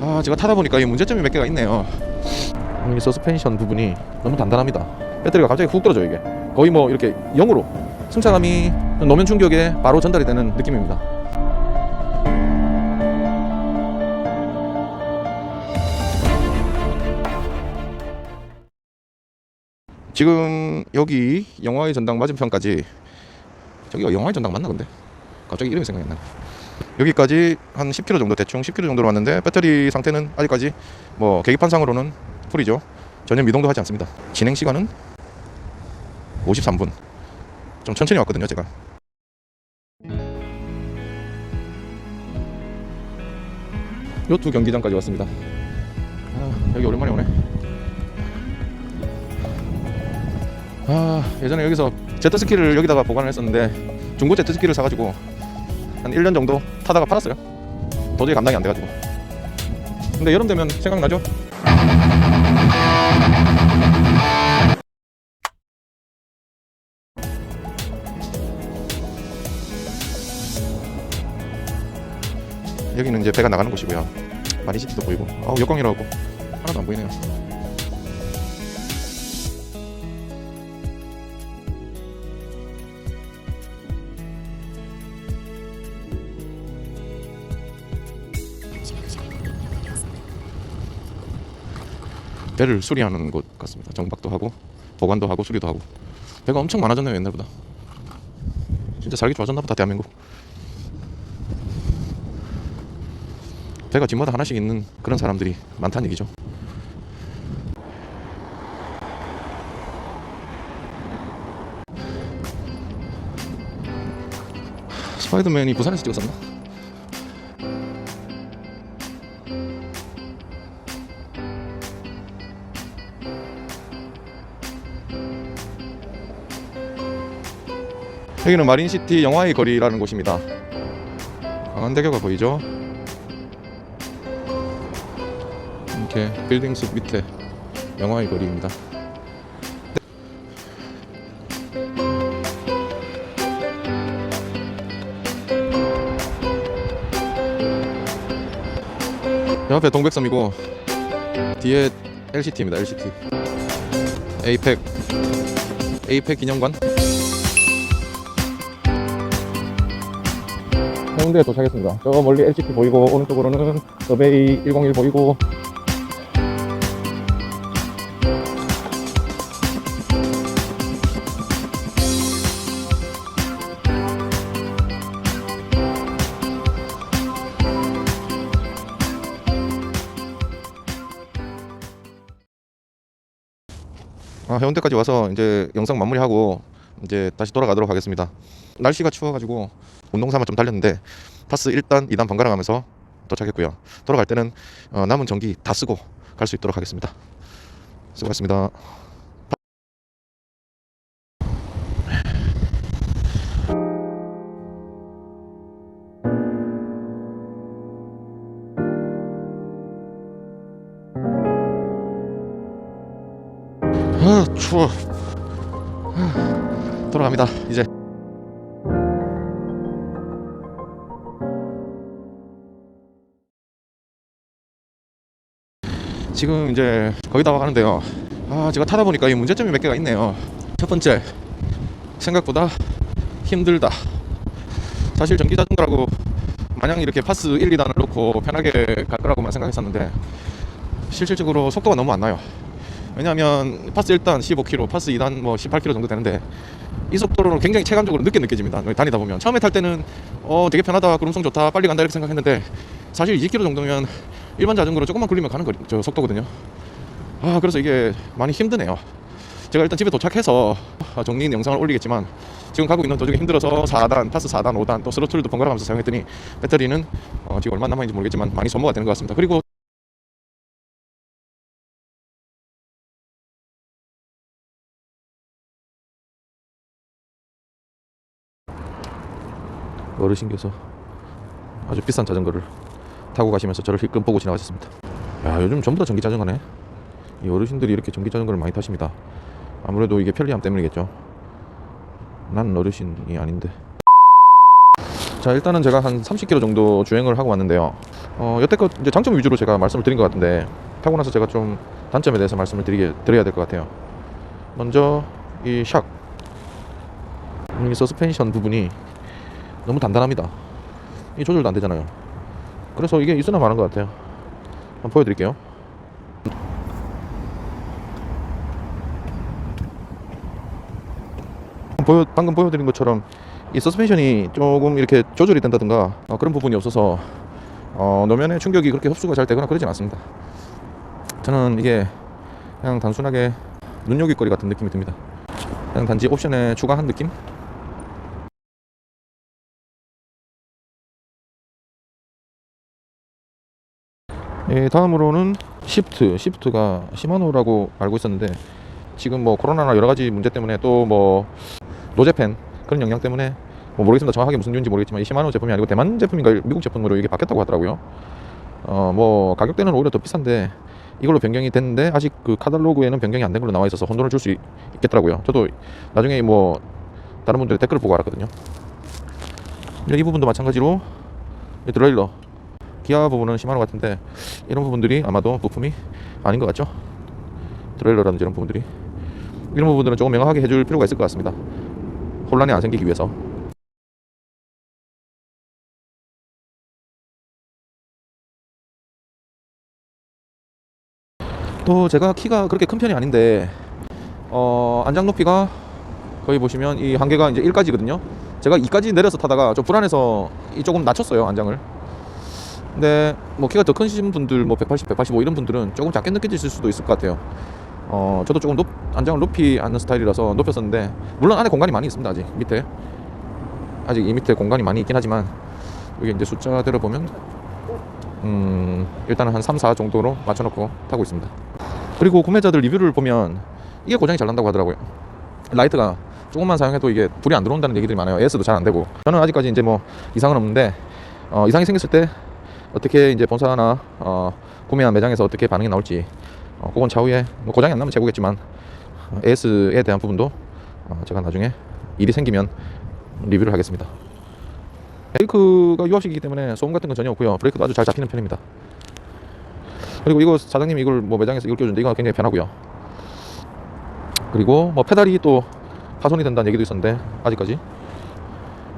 아 제가 타다 보니까 이 문제점이 몇 개가 있네요. 이 서스펜션 부분이 너무 단단합니다. 배터리가 갑자기 훅 떨어져요 이게. 거의 뭐 이렇게 0으로 승차감이 노면 충격에 바로 전달이 되는 느낌입니다. 지금 여기 영화의 전당 맞은편까지 저기가 영화의 전당 맞나 근데? 갑자기 이름이 생각이 안 나네 여기까지 한 10km 정도 대충 10km 정도로 왔는데 배터리 상태는 아직까지 뭐 계기판상으로는 풀이죠. 전혀 미동도 하지 않습니다. 진행 시간은 53분. 좀 천천히 왔거든요 제가. 요 두 경기장까지 왔습니다. 아, 여기 오랜만에 오네. 아 예전에 여기서 제트스키를 여기다가 보관을 했었는데 중고 제트스키를 사가지고 한 1년 정도 타다가 팔았어요. 도저히 감당이 안 돼가지고. 근데 여름 되면 생각나죠? 여기는 이제 배가 나가는 곳이고요. 마리시티도 보이고. 아우 역광이라고. 하나도 안 보이네요 배를 수리하는 곳 같습니다. 정박도 하고 보관도 하고 수리도 하고 배가 엄청 많아졌네요 옛날보다. 진짜 살기 좋아졌나 보다 대한민국. 배가 뒷마다 하나씩 있는 그런 사람들이 많다는 얘기죠. 스파이더맨이 부산에서 찍었었나? 여기는 마린시티 영화의 거리라는 곳입니다. 강한대교가 보이죠? 이렇게 빌딩 숲 밑에 영화의 거리입니다. 옆에 동백섬이고 뒤에 LCT입니다. LCT. 에이펙 에이펙 기념관. 해운대에 도착했습니다. 저 멀리 LCT 보이고 오른쪽으로는 서베이 101 보이고 아, 해운대까지 와서 이제 영상 마무리하고 이제 다시 돌아가도록 하겠습니다. 날씨가 추워가지고 운동 삼아 좀 달렸는데 파스 1단, 2단 번갈아 가면서 도착했고요. 돌아갈 때는 어, 남은 전기 다 쓰고 갈 수 있도록 하겠습니다. 수고하셨습니다. 아 추워. 아, 돌아갑니다. 이제. 지금 이제 거의 다 와가는데요. 아, 제가 타다 보니까 이 문제점이 몇 개가 있네요. 첫 번째, 생각보다 힘들다. 사실 전기 자전거라고 마냥 이렇게 파스 1, 2단을 놓고 편하게 갈 거라고만 생각했었는데 실질적으로 속도가 너무 안 나요. 왜냐하면 파스 1단 15km, 파스 2단 뭐 18km 정도 되는데 이 속도로는 굉장히 체감적으로 늦게 느껴집니다. 다니다 보면 처음에 탈 때는 어 되게 편하다, 구름성 좋다, 빨리 간다 이렇게 생각했는데 사실 20km 정도면 일반 자전거로 조금만 굴리면 가는 거리, 저 속도거든요. 아 그래서 이게 많이 힘드네요. 제가 일단 집에 도착해서 아, 정리인 영상을 올리겠지만 지금 가고 있는 도중에 힘들어서 4단, 파스 4단, 5단 또 스로틀도 번갈아 가면서 사용했더니 배터리는 어, 지금 얼마 남아있는지 모르겠지만 많이 소모가 되는 것 같습니다. 그리고 어르신께서 아주 비싼 자전거를 타고 가시면서 저를 힐끔 보고 지나가셨습니다. 야 요즘 전부 다 전기 자전거네. 이 어르신들이 이렇게 전기 자전거를 많이 타십니다. 아무래도 이게 편리함 때문이겠죠. 난 어르신이 아닌데. 자 일단은 제가 한 30km 정도 주행을 하고 왔는데요. 어, 여태껏 이제 장점 위주로 제가 말씀을 드린 것 같은데 타고 나서 제가 좀 단점에 대해서 말씀을 드리게 드려야 될 것 같아요. 먼저 이 샥, 이 서스펜션 부분이 너무 단단합니다. 이 조절도 안 되잖아요. 그래서 이게 있으나 마는 것 같아요. 한번 보여드릴게요. 보여, 방금 보여드린 것처럼 이 서스펜션이 조금 이렇게 조절이 된다든가 어, 그런 부분이 없어서 어, 노면의 충격이 그렇게 흡수가 잘 되거나 그러진 않습니다. 저는 이게 그냥 단순하게 눈요깃거리 같은 느낌이 듭니다. 그냥 단지 옵션에 추가한 느낌? 예, 다음으로는 시프트. 시프트가 시마노라고 알고 있었는데 지금 뭐 코로나나 여러 가지 문제 때문에 또 뭐 노제팬 그런 영향 때문에 뭐 모르겠습니다. 정확하게 무슨 이유인지 모르겠지만 이 시마노 제품이 아니고 대만 제품인가 미국 제품으로 이게 바뀌었다고 하더라고요. 어 뭐 가격대는 오히려 더 비싼데 이걸로 변경이 됐는데 아직 그 카탈로그에는 변경이 안 된 걸로 나와 있어서 혼돈을 줄 수 있겠더라고요. 저도 나중에 뭐 다른 분들의 댓글을 보고 알았거든요. 이 부분도 마찬가지로 이 드라일러 기아 부분은 시마노 같은데 이런 부분들이 아마도 부품이 아닌 것 같죠? 드레일러라든지 이런 부분들이 이런 부분들은 조금 명확하게 해줄 필요가 있을 것 같습니다. 혼란이 안 생기기 위해서. 또 제가 키가 그렇게 큰 편이 아닌데 어, 안장 높이가 거의 보시면 이 한계가 이제 1까지거든요. 제가 2까지 내려서 타다가 좀 불안해서 이 조금 낮췄어요 안장을. 근데 뭐 키가 더 크신 분들 뭐 180, 185 이런 분들은 조금 작게 느껴지실 수도 있을 것 같아요. 어 저도 조금 높, 안장을 높이 앉는 스타일이라서 높였었는데 물론 안에 공간이 많이 있습니다 아직 밑에 아직 이 밑에 공간이 많이 있긴 하지만 여기 이제 숫자대로 보면 음 일단은 한 3, 4 정도로 맞춰놓고 타고 있습니다. 그리고 구매자들 리뷰를 보면 이게 고장이 잘 난다고 하더라고요. 라이트가 조금만 사용해도 이게 불이 안 들어온다는 얘기들이 많아요. AS도 잘 안 되고 저는 아직까지 이제 뭐 이상은 없는데 어, 이상이 생겼을 때 어떻게 이제 본사나 어, 구매한 매장에서 어떻게 반응이 나올지 어, 그건 차후에 뭐 고장이 안 나면 재고겠지만 어, AS에 대한 부분도 어, 제가 나중에 일이 생기면 리뷰를 하겠습니다. 브레이크가 유압식이기 때문에 소음 같은 건 전혀 없고요. 브레이크도 아주 잘 잡히는 편입니다. 그리고 이거 사장님이 이걸 뭐 매장에서 이걸 껴주는데 이거 굉장히 편하고요. 그리고 뭐 페달이 또 파손이 된다는 얘기도 있었는데 아직까지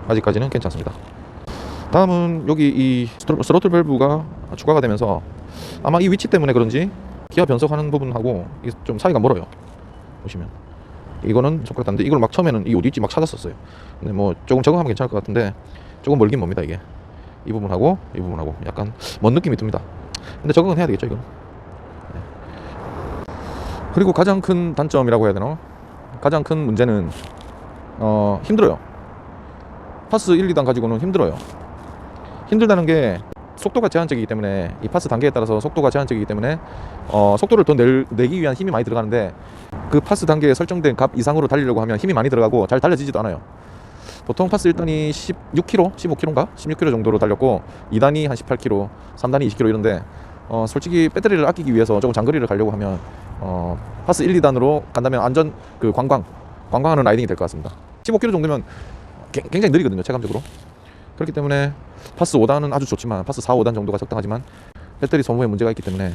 아직까지는 괜찮습니다. 다음은 여기 이 스로- 스로틀 밸브가 추가가 되면서 아마 이 위치 때문에 그런지 기아 변속하는 부분하고 좀 사이가 멀어요. 보시면 이거는 손가락 단데 이걸 막 처음에는 이 어디 있지 막 찾았었어요. 근데 뭐 조금 적응하면 괜찮을 것 같은데 조금 멀긴 멉니다 이게 이 부분하고 이 부분하고 약간 먼 느낌이 듭니다. 근데 적응은 해야 되겠죠 이건. 네. 그리고 가장 큰 단점이라고 해야 되나? 가장 큰 문제는 어 힘들어요. 파스 1, 2단 가지고는 힘들어요. 힘들다는 게 속도가 제한적이기 때문에 이 파스 단계에 따라서 속도가 제한적이기 때문에 어, 속도를 더 낼, 내기 위한 힘이 많이 들어가는데 그 파스 단계에 설정된 값 이상으로 달리려고 하면 힘이 많이 들어가고 잘 달려지지도 않아요. 보통 파스 1단이 16km, 15km인가? 16km 정도로 달렸고 2단이 한 18km, 3단이 20km 이런데 어, 솔직히 배터리를 아끼기 위해서 조금 장거리를 가려고 하면 어, 파스 1, 2단으로 간다면 안전 그 관광 관광하는 라이딩이 될 것 같습니다. 15km 정도면 개- 굉장히 느리거든요 체감적으로. 그렇기 때문에 파스 5단은 아주 좋지만 파스 4, 5단 정도가 적당하지만 배터리 소모에 문제가 있기 때문에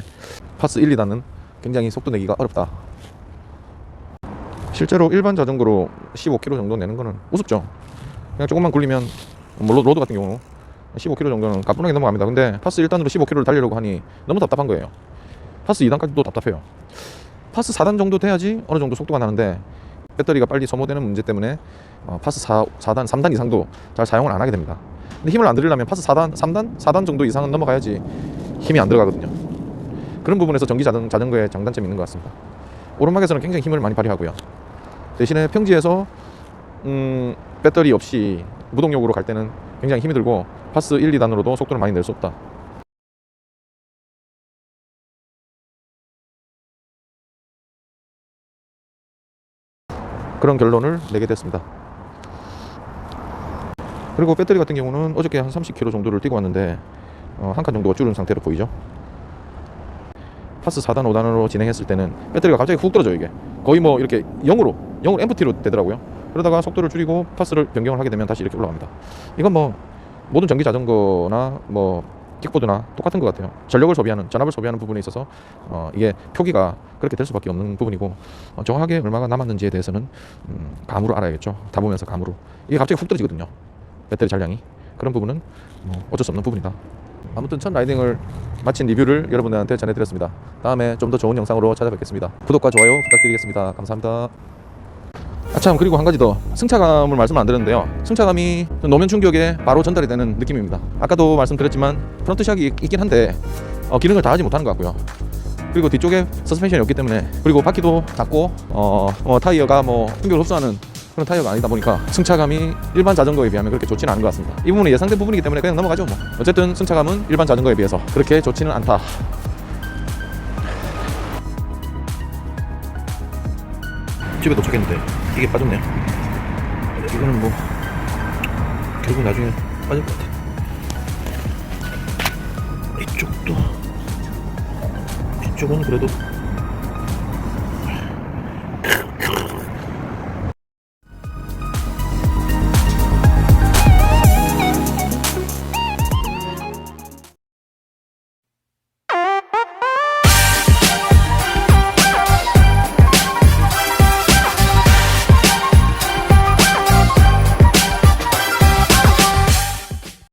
파스 1, 2단은 굉장히 속도 내기가 어렵다. 실제로 일반 자전거로 15km 정도 내는 거는 우습죠. 그냥 조금만 굴리면 뭐 로- 로드 같은 경우 15km 정도는 가뿐하게 넘어갑니다. 근데 파스 1단으로 15km를 달리려고 하니 너무 답답한 거예요. 파스 2단까지도 답답해요. 파스 4단 정도 돼야지 어느 정도 속도가 나는데 배터리가 빨리 소모되는 문제 때문에 어, 파스 4, 4단, 3단 이상도 잘 사용을 안 하게 됩니다. 근데 힘을 안 들이려면 파스 4단, 3단, 4단 정도 이상은 넘어가야지 힘이 안 들어가거든요. 그런 부분에서 전기 자전, 자전거의 장단점이 있는 것 같습니다. 오르막에서는 굉장히 힘을 많이 발휘하고요. 대신에 평지에서 음, 배터리 없이 무동력으로 갈 때는 굉장히 힘이 들고 파스 1, 2단으로도 속도를 많이 낼 수 없다. 그런 결론을 내게 됐습니다. 그리고 배터리 같은 경우는 어저께 한 30km 정도를 뛰고 왔는데 어, 한칸 정도가 줄은 상태로 보이죠. 파스 4단, 5단으로 진행했을 때는 배터리가 갑자기 훅 떨어져요 이게 거의 뭐 이렇게 0으로 0으로 엠프티로 되더라고요. 그러다가 속도를 줄이고 파스를 변경을 하게 되면 다시 이렇게 올라갑니다. 이건 뭐 모든 전기 자전거나 뭐 킥보드나 똑같은 것 같아요. 전력을 소비하는 전압을 소비하는 부분에 있어서 어, 이게 표기가 그렇게 될 수밖에 없는 부분이고 어, 정확하게 얼마가 남았는지에 대해서는 음, 감으로 알아야겠죠. 타보면서 감으로 이게 갑자기 훅 떨어지거든요. 배터리 잔량이 그런 부분은 뭐 어쩔 수 없는 부분이다. 아무튼 첫 라이딩을 마친 리뷰를 여러분들한테 전해드렸습니다. 다음에 좀 더 좋은 영상으로 찾아뵙겠습니다. 구독과 좋아요 부탁드리겠습니다. 감사합니다. 아참 그리고 한 가지 더 승차감을 말씀 안 드렸는데요 승차감이 노면 충격에 바로 전달이 되는 느낌입니다 아까도 말씀드렸지만 프론트 샥이 있- 있긴 한데 어, 기능을 다 하지 못하는 것 같고요 그리고 뒤쪽에 서스펜션이 없기 때문에 그리고 바퀴도 작고 어, 어, 타이어가 뭐 충격을 흡수하는 그런 타이어가 아니다 보니까 승차감이 일반 자전거에 비하면 그렇게 좋지는 않은 것 같습니다 이 부분은 예상된 부분이기 때문에 그냥 넘어가죠 뭐 어쨌든 승차감은 일반 자전거에 비해서 그렇게 좋지는 않다 집에 도착했는데 이게 빠졌네요. 이거는 뭐 결국 나중에 빠질 것 같아. 이쪽도 이쪽은 그래도